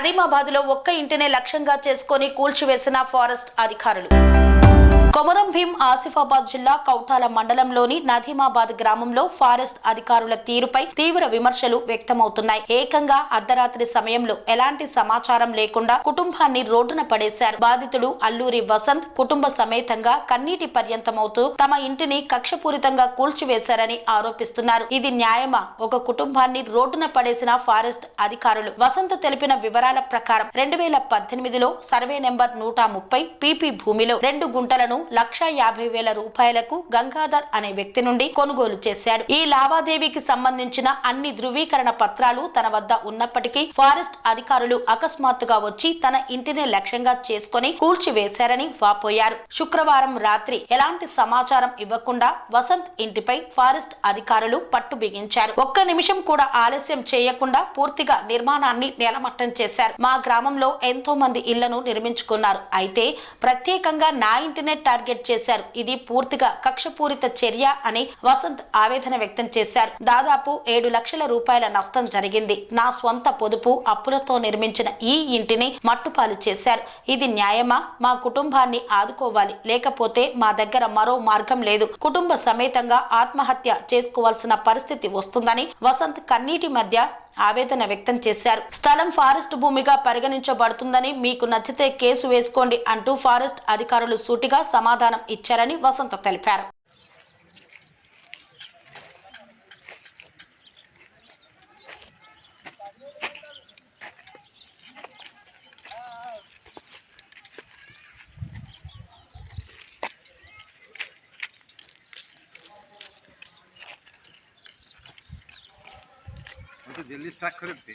నదీమాబాద్లో ఒక్క ఇంటినే లక్ష్యంగా చేసుకుని కూల్చివేసిన ఫారెస్ట్ అధికారులు. కొమరం భీం ఆసిఫాబాద్ జిల్లా కౌటాల మండలంలోని నదీమాబాద్ గ్రామంలో ఫారెస్ట్ అధికారుల తీరుపై తీవ్ర విమర్శలు వ్యక్తమవుతున్నాయి. ఏకంగా అర్ధరాత్రి సమయంలో ఎలాంటి సమాచారం లేకుండా కుటుంబాన్ని రోడ్డున పడేశారు. బాధితుడు అల్లూరి వసంత్ కుటుంబ సమేతంగా కన్నీటి పర్యంతమవుతూ తమ ఇంటిని కక్షపూరితంగా కూల్చివేశారని ఆరోపిస్తున్నారు. ఇది న్యాయమా? ఒక కుటుంబాన్ని రోడ్డున పడేసిన ఫారెస్ట్ అధికారులు వసంత్ తెలిపిన వివరాల ప్రకారం రెండు వేల పద్దెనిమిదిలో సర్వే నెంబర్ నూట ముప్పై పీపీ భూమిలో రెండు గుంటలను లక్ష యాభై వేల రూపాయలకు గంగాధర్ అనే వ్యక్తి నుండి కొనుగోలు చేశాడు. ఈ లావాదేవీకి సంబంధించిన అన్ని ధృవీకరణ పత్రాలు తన వద్ద ఉన్నప్పటికీ ఫారెస్ట్ అధికారులు అకస్మాత్తుగా వచ్చి తన ఇంటినే లక్ష్యంగా చేసుకుని కూల్చివేశారని వాపోయారు. శుక్రవారం రాత్రి ఎలాంటి సమాచారం ఇవ్వకుండా వసంత్ ఇంటిపై ఫారెస్ట్ అధికారులు పట్టు బిగించారు. ఒక్క నిమిషం కూడా ఆలస్యం చేయకుండా పూర్తిగా నిర్మాణాన్ని నేలమట్టం చేశారు. మా గ్రామంలో ఎంతో మంది ఇళ్ళను నిర్మించుకున్నారు. అయితే ప్రత్యేకంగా నా ఇంటినే టార్గెట్ చేశారు. ఇది పూర్తిగా కక్షపూరిత చర్య అని వసంత్ ఆవేదన వ్యక్తం చేశారు. దాదాపు ఏడు లక్షల రూపాయల నష్టం జరిగింది. నా స్వంత పొదుపు అప్పులతో నిర్మించిన ఈ ఇంటిని మట్టుపాలు చేశారు. ఇది న్యాయమా? మా కుటుంబాన్ని ఆదుకోవాలి. లేకపోతే మా దగ్గర మరో మార్గం లేదు. కుటుంబ సమేతంగా ఆత్మహత్య చేసుకోవాల్సిన పరిస్థితి వస్తుందని వసంత్ కన్నీటి మధ్య ఆవేదన వ్యక్తం చేశారు. స్థలం ఫారెస్ట్ భూమిగా పరిగణించబడుతుందని మీకు నచ్చితే కేసు వేసుకోండి అంటూ ఫారెస్ట్ అధికారులు సూటిగా సమాధానం ఇచ్చారని వసంత తెలిపారు. দিল্লি স্ট্রাক করেছে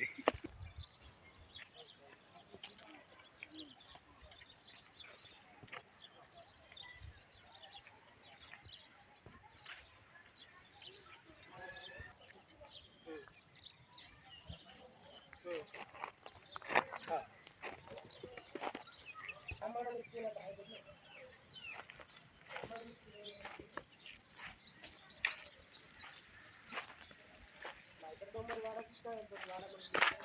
ஒவ்வொரு வாரத்துக்கும் ஒவ்வொரு வாடகை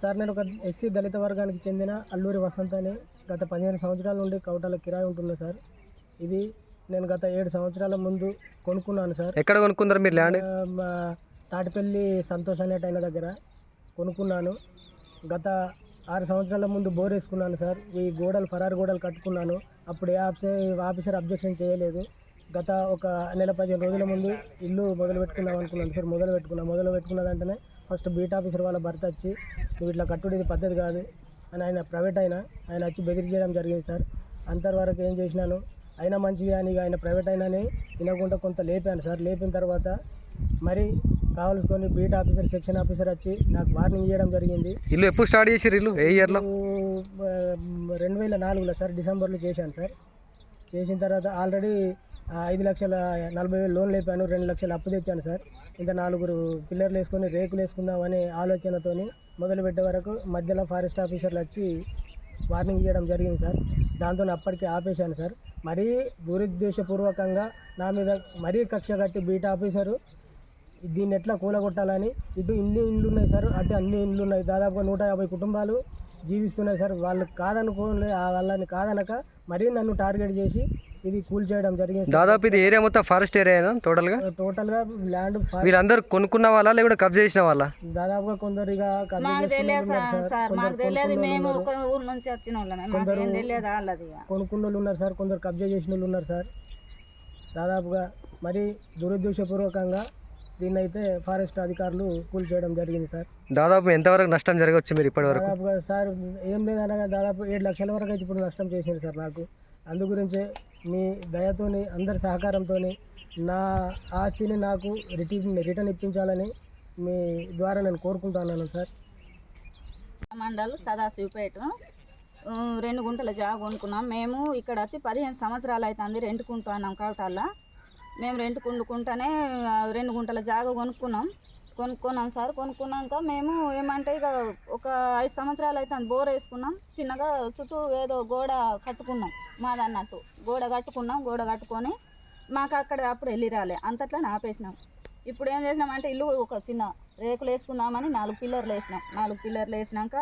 సార్ నేను ఒక ఎస్సీ దళిత వర్గానికి చెందిన అల్లూరి వసంత్ అని గత పదిహేను సంవత్సరాల నుండి కౌటాల కిరాయి ఉంటున్నా సార్. ఇది నేను గత ఏడు సంవత్సరాల ముందు కొనుక్కున్నాను సార్. ఎక్కడ కొనుక్కుందరు మీరు ల్యాండ్? మా తాటిపల్లి సంతోష్ అనేట ఆయన దగ్గర కొనుక్కున్నాను. గత ఆరు సంవత్సరాల ముందు బోర్ వేసుకున్నాను సార్. ఈ గోడలు ఫరారు గోడలు కట్టుకున్నాను. అప్పుడు ఏ ఆఫీసర్ ఆఫీసర్ అబ్జెక్షన్ చేయలేదు. గత ఒక నెల పదిహేను రోజుల ముందు ఇల్లు మొదలు పెట్టుకుందాం అనుకున్నాను సార్. మొదలు పెట్టుకున్నా మొదలు పెట్టుకున్న వెంటనే ఫస్ట్ బీట్ ఆఫీసర్ వాళ్ళ భర్త వచ్చి నువ్వు ఇట్లా కట్టుడు ఇది పద్ధతి కాదు అని ఆయన ప్రైవేట్ అయినా ఆయన వచ్చి బెదిరి చేయడం జరిగింది సార్. అంతవరకు ఏం చేసినాను? అయినా మంచిది అని ఆయన ప్రైవేట్ అయినని వినకుండా కొంత లేపాను సార్. లేపిన తర్వాత మరి కావాల్సుకొని బీట్ ఆఫీసర్ సెక్షన్ ఆఫీసర్ వచ్చి నాకు వార్నింగ్ ఇవ్వడం జరిగింది. ఇల్లు ఎప్పుడు స్టార్ట్ చేసిర్రు ఇల్లు? ఏ ఇయర్లో రెండు వేల నాలుగులో సార్ డిసెంబర్లో చేశాను సార్. చేసిన తర్వాత ఆల్రెడీ ఐదు లక్షల నలభై వేలు లోన్ లేపాను రెండు లక్షలు అప్పు తెచ్చాను సార్. ఇంత నాలుగురు పిల్లర్లు వేసుకొని రేకులు వేసుకుందామనే ఆలోచనతో మొదలుపెట్టే వరకు మధ్యలో ఫారెస్ట్ ఆఫీసర్లు వచ్చి వార్నింగ్ ఇవ్వడం జరిగింది సార్. దాంతో అప్పటికి ఆపేశాను సార్. మరీ దురుద్దేశపూర్వకంగా నా మీద మరీ కక్ష కట్టి బీట ఆఫీసరు దీన్ని ఎట్లా కూలగొట్టాలని ఇటు ఇన్ని ఇండ్లు ఉన్నాయి సార్ అటు అన్ని ఇండ్లు ఉన్నాయి దాదాపుగా నూట యాభై కుటుంబాలు జీవిస్తున్నాయి సార్. వాళ్ళు కాదనుకోలే వాళ్ళని కాదనక మరీ నన్ను టార్గెట్ చేసి ఇది కూల్ చేయడం జరిగింది. దాదాపు ఇది ఏరియా మొత్తం ఫారెస్ట్ ఏరియా టోటల్గా? టోటల్గా ల్యాండ్ ఫా- వీళ్ళందరూ కొనుక్కున్న వాళ్ళ లేకుంటే కబ్జా చేసిన వాళ్ళ? దాదాపుగా కొందరు ఇక. కొనుక్కున్న వాళ్ళు ఉన్నారు. సార్ కొందరు కబ్జా చేసిన వాళ్ళు ఉన్నారు సార్. దాదాపుగా మరి దురుద్దేశపూర్వకంగా దీన్ని అయితే ఫారెస్ట్ అధికారులు కూల్ చేయడం జరిగింది సార్. దాదాపు ఎంతవరకు నష్టం జరగవచ్చు మీరు ఇప్పటి వరకు దాదాపుగా సార్ ఏం లేదనగా దాదాపు ఏడు లక్షల వరకు అయితే ఇప్పుడు నష్టం చేసింది సార్ నాకు. అందు గురించే మీ దయతోని అందరి సహకారంతో నా ఆస్తిని నాకు రిటర్న్ రిటర్న్ ఇప్పించాలని మీ ద్వారా నేను కోరుకుంటున్నాను సార్. మండల్ సదాశివపేట. రెండు గుంటల జాగ కొనుక్కున్నాం. మేము ఇక్కడ వచ్చి పదిహేను సంవత్సరాలు అవుతుంది రెంట్కుంటున్నాం కవటాల్లో మేము రెంట్ కొండుకుంటూనే రెండు గుంటల జాగ కొనుక్కున్నాం. కొనుక్కున్నాం సార్. కొనుక్కున్నాక మేము ఏమంటే ఇక ఒక ఐదు సంవత్సరాలు అవుతుంది బోర్ వేసుకున్నాం. చిన్నగా చుట్టూ ఏదో గోడ కట్టుకున్నాం. మాది అన్నట్టు గోడ కట్టుకున్నాం గోడ కట్టుకొని మాకు అక్కడ అప్పుడు వెళ్ళి రాలే. అంతట్లా ఆపేసినాం. ఇప్పుడు ఏం చేసినామంటే ఇల్లు ఒక చిన్న రేకులు వేసుకుందామని నాలుగు పిల్లర్లు వేసినాం. నాలుగు పిల్లర్లు వేసినాక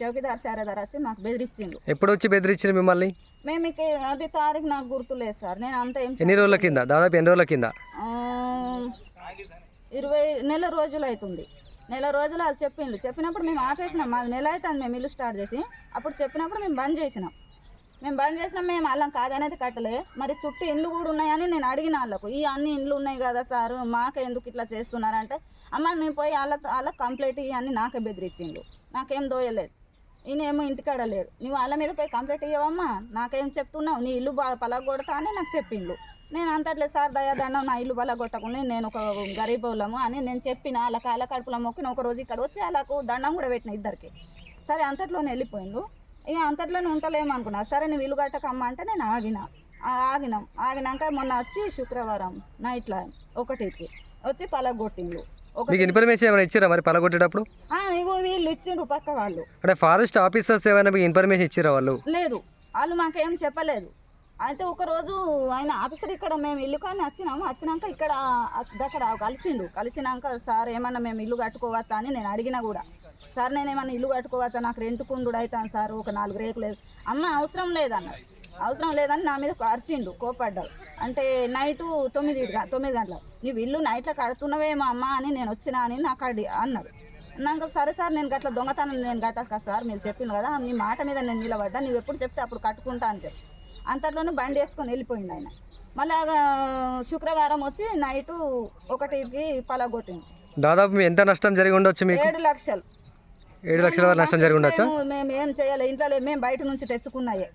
చౌకీదార్ సారేదార్ వచ్చి మాకు బెదిరించిండు. ఎప్పుడు వచ్చి బెదిరించారు మిమ్మల్ని? మేము ఇక అది తారీఖు నాకు గుర్తులేదు సార్. నేను అంత ఏం ఎన్ని రోజుల కింద? దాదాపు ఎన్ని రోజుల కింద? ఇరవై నెల రోజులు అవుతుంది నెల రోజులు అది చెప్పిండు చెప్పినప్పుడు మేము ఆపేసినాం. మాది నెల అవుతుంది మేము ఇల్లు స్టార్ట్ చేసి. అప్పుడు చెప్పినప్పుడు మేము బంద్ చేసినాం. మేము బంద్ చేసినాం. మేము అల్లం కాదనేది కట్టలే. మరి చుట్టూ ఇండ్లు కూడా ఉన్నాయని నేను అడిగిన వాళ్ళకు. ఈ అన్ని ఇండ్లు ఉన్నాయి కదా సార్? మాకే ఎందుకు ఇట్లా చేస్తున్నారంటే? అమ్మ మేము పోయి వాళ్ళ వాళ్ళకి కంప్లైంట్ ఇవన్నీ నాకే బెదిరించిండు నాకేం దోయలేదు. ఈయన ఇంటికాడ లేడు. నువ్వు వాళ్ళ మీద పోయి కంప్లైంట్ ఇవ్వమ్మా నాకేం చెప్తున్నావు? నీ ఇల్లు బాగా పలగొడతా అని నాకు చెప్పిండు. నేను అంతట్లే సార్ దయాదండం నా ఇల్లు పలగొట్టకుండా నేను ఒక గరీబ్ అని నేను చెప్పిన వాళ్ళ కాళ్ళ కడుపులో మొక్కిన ఒక రోజు ఇక్కడ వచ్చి వాళ్ళకు దండం కూడా పెట్టిన ఇద్దరికి. సరే అంతట్లోనే వెళ్ళిపోయిండు. ఇక అంతట్లోనే ఉంటలేమనుకున్నా సరే నువ్వు ఇల్లు కట్టకమ్మా అంటే నేను ఆగిన. ఆగినాం. ఆగినాక మొన్న వచ్చి శుక్రవారం నైట్లో ఒకటికి వచ్చి పలగొట్టిండు. మీకు ఇన్ఫర్మేషన్ ఏమైనా ఇచ్చారా మరి పలగొట్టేటప్పుడు? ఇగో వీళ్ళు ఇచ్చిండ్రు పక్క వాళ్ళు. అంటే ఫారెస్ట్ ఆఫీసర్స్ ఏమైనా మీకు ఇన్ఫర్మేషన్ ఇచ్చారా వాళ్ళు? లేదు. వాళ్ళు మాకేం చెప్పలేదు. అయితే ఒక రోజు ఆయన ఆఫీసర్ ఇక్కడ మేము ఇల్లు కానీ వచ్చినాము. వచ్చినాక ఇక్కడ అక్కడ కలిసిండు కలిసినాక సార్ ఏమన్నా మేము ఇల్లు కట్టుకోవచ్చా? అని నేను అడిగినా కూడా. సార్ నేను ఏమన్నా ఇల్లు కట్టుకోవచ్చా? నాకు రెంట్ కుండు అవుతాను సార్. ఒక నాలుగు రేకులు లేదు అమ్మ అవసరం లేదన్న అవసరం లేదని నా మీద అరిచిండు కోపడ్డాడు అంటే నైటు తొమ్మిది తొమ్మిది గంటలకు. నీవు ఇల్లు నైట్లో కడుతున్నావేమో అమ్మ అని నేను వచ్చినా అని నాకు అడి అన్నాడు. నాకు సరే సార్ నేను గట్ల దొంగతనం నేను కట్టక సార్ మీరు చెప్పింది కదా నీ మాట మీద నేను నిలబడ్డా నువ్వు ఎప్పుడు చెప్తే అప్పుడు కట్టుకుంటా అని చెప్పి అంతట్లోనే బండి వేసుకొని వెళ్ళిపోయిండు ఆయన. మళ్ళీ శుక్రవారం వచ్చి నైటు ఒకటికి పలగొట్టింది దాదాపు ఎంత నష్టం జరిగి ఉండొచ్చు మీకు? ఏడు లక్షలు. ఏడు లక్షల వరకు నష్టం జరిగి ఉండొచ్చా? మేము ఏం చేయాలి ఇంట్లో మేము బయట నుంచి తెచ్చుకున్నాయే.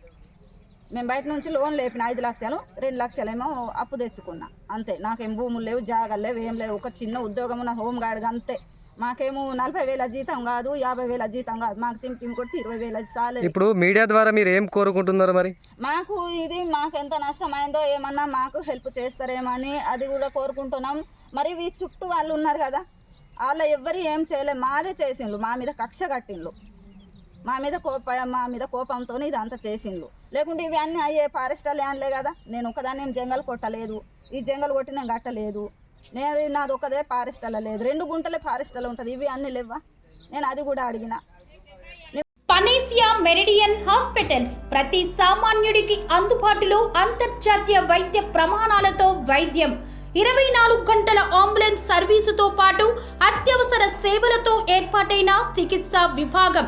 మేము బయట నుంచి లోన్ లేపిన ఐదు లక్షలు రెండు లక్షలేమో అప్పు తెచ్చుకున్నా. అంతే. నాకేం భూములు లేవు జాగాలు లేవు ఏం లేవు. ఒక చిన్న ఉద్యోగం నా హోమ్ గార్డ్ అంతే. మాకేమో నలభై వేల జీతం కాదు యాభై వేల జీతం కాదు. మాకు తిని తిని కొట్టి ఇరవై వేల సాలరీ. ఇప్పుడు మీడియా ద్వారా మీరు ఏం కోరుకుంటున్నారు మరి? మాకు ఇది మాకు ఎంత నష్టమైందో ఏమన్నా మాకు హెల్ప్ చేస్తారేమని అది కూడా కోరుకుంటున్నాం. మరి ఈ చుట్టూ వాళ్ళు ఉన్నారు కదా వాళ్ళ ఎవ్వరు ఏం చేయలే. మాదే చేసిండ్రు. మా మీద కక్ష కట్టిండ్రు. మా మీద కోప మా మీద కోపంతోనే ఇదంతా చేసిండ్రు లేకుంటే ఇవి అన్నీ అయ్యే ఫారెస్ట్ ల్యాండ్లే కదా. నేను ఒకదాన్ని ఏం జంగల్ కొట్టలేదు. ఈ జంగల్ కొట్టి నేను కట్టలేదు. నేను నాది ఒకదే ఫారెస్టల్లో లేదు. రెండు గుంటలే ఫారెస్టల్లో ఉంటుంది. ఇవి అన్నీ లేవా నేను అది కూడా అడిగిన. పనేసియా మెరిడియన్ హాస్పిటల్స్ ప్రతి సామాన్యుడికి అందుబాటులో అంతర్జాతీయ వైద్య ప్రమాణాలతో వైద్యం. ఇరవై నాలుగు గంటల అంబులెన్స్ సర్వీసుతో పాటు అత్యవసర సేవలతో ఏర్పాటైన చికిత్సా విభాగం.